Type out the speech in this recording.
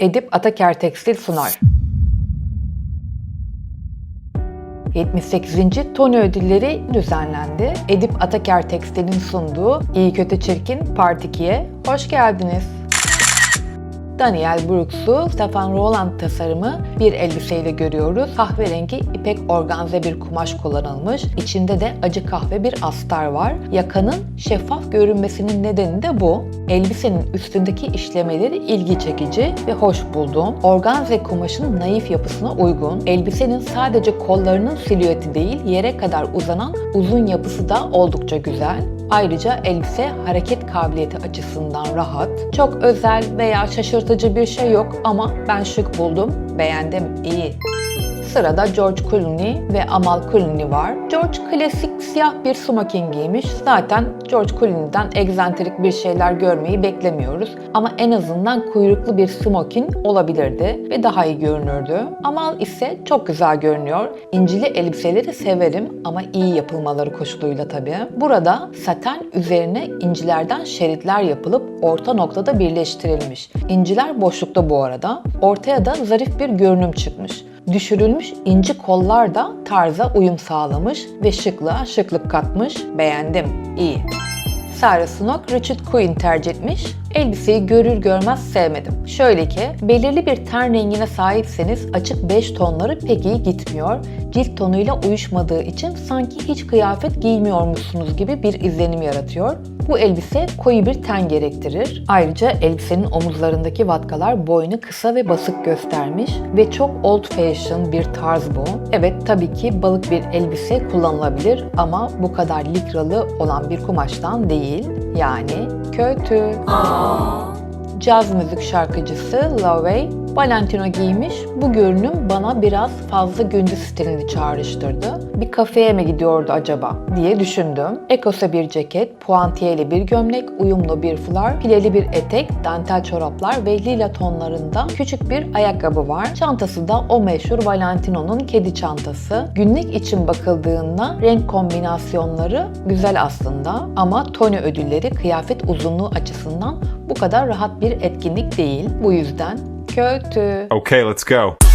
Edip Ataker Tekstil sunar. 78. Tony ödülleri düzenlendi. Edip Ataker Tekstil'in sunduğu İyi Kötü Çirkin Part 2'ye hoş geldiniz. Daniel Brooks'u Stefan Roland tasarımı bir elbiseyle görüyoruz. Kahverengi ipek organze bir kumaş kullanılmış. İçinde de acı kahve bir astar var. Yakanın şeffaf görünmesinin nedeni de bu. Elbisenin üstündeki işlemeleri ilgi çekici ve hoş buldum. Organze kumaşın naif yapısına uygun. Elbisenin sadece kollarının silüeti değil, yere kadar uzanan uzun yapısı da oldukça güzel. Ayrıca elbise hareket kabiliyeti açısından rahat. Çok özel veya şaşırtıcı bir şey yok ama ben şık buldum. Beğendim, iyi. Sırada George Clooney ve Amal Clooney var. George klasik siyah bir smoking giymiş. Zaten George Clooney'den egzantrik bir şeyler görmeyi beklemiyoruz. Ama en azından kuyruklu bir smoking olabilirdi ve daha iyi görünürdü. Amal ise çok güzel görünüyor. İncili elbiseleri severim ama iyi yapılmaları koşuluyla tabii. Burada saten üzerine incilerden şeritler yapılıp orta noktada birleştirilmiş. İnciler boşlukta bu arada. Ortaya da zarif bir görünüm çıkmış. Düşürülmüş inci kollar da tarza uyum sağlamış ve şıklığa şıklık katmış. Beğendim. İyi. Sarah Snook Richard Quinn tercih etmiş. Elbiseyi görür görmez sevmedim. Şöyle ki, belirli bir ten rengine sahipseniz açık beş tonları pek iyi gitmiyor. Cilt tonuyla uyuşmadığı için sanki hiç kıyafet giymiyormuşsunuz gibi bir izlenim yaratıyor. Bu elbise koyu bir ten gerektirir. Ayrıca elbisenin omuzlarındaki vatkalar boynu kısa ve basık göstermiş ve çok old fashion bir tarz bu. Evet tabii ki balık bir elbise kullanılabilir ama bu kadar likralı olan bir kumaştan değil. Yani kötü. Caz müzik şarkıcısı Lovey Valentino giymiş. Bu görünüm bana biraz fazla gündüz stilini çağrıştırdı. Bir kafeye mi gidiyordu acaba diye düşündüm. Ekose bir ceket, puantiyeli bir gömlek, uyumlu bir fular, pileli bir etek, dantel çoraplar ve lila tonlarında küçük bir ayakkabı var. Çantası da o meşhur Valentino'nun kedi çantası. Günlük için bakıldığında renk kombinasyonları güzel aslında ama Tony ödülleri kıyafet uzunluğu açısından bu kadar rahat bir etkinlik değil. Bu yüzden kötü. Okay, let's go.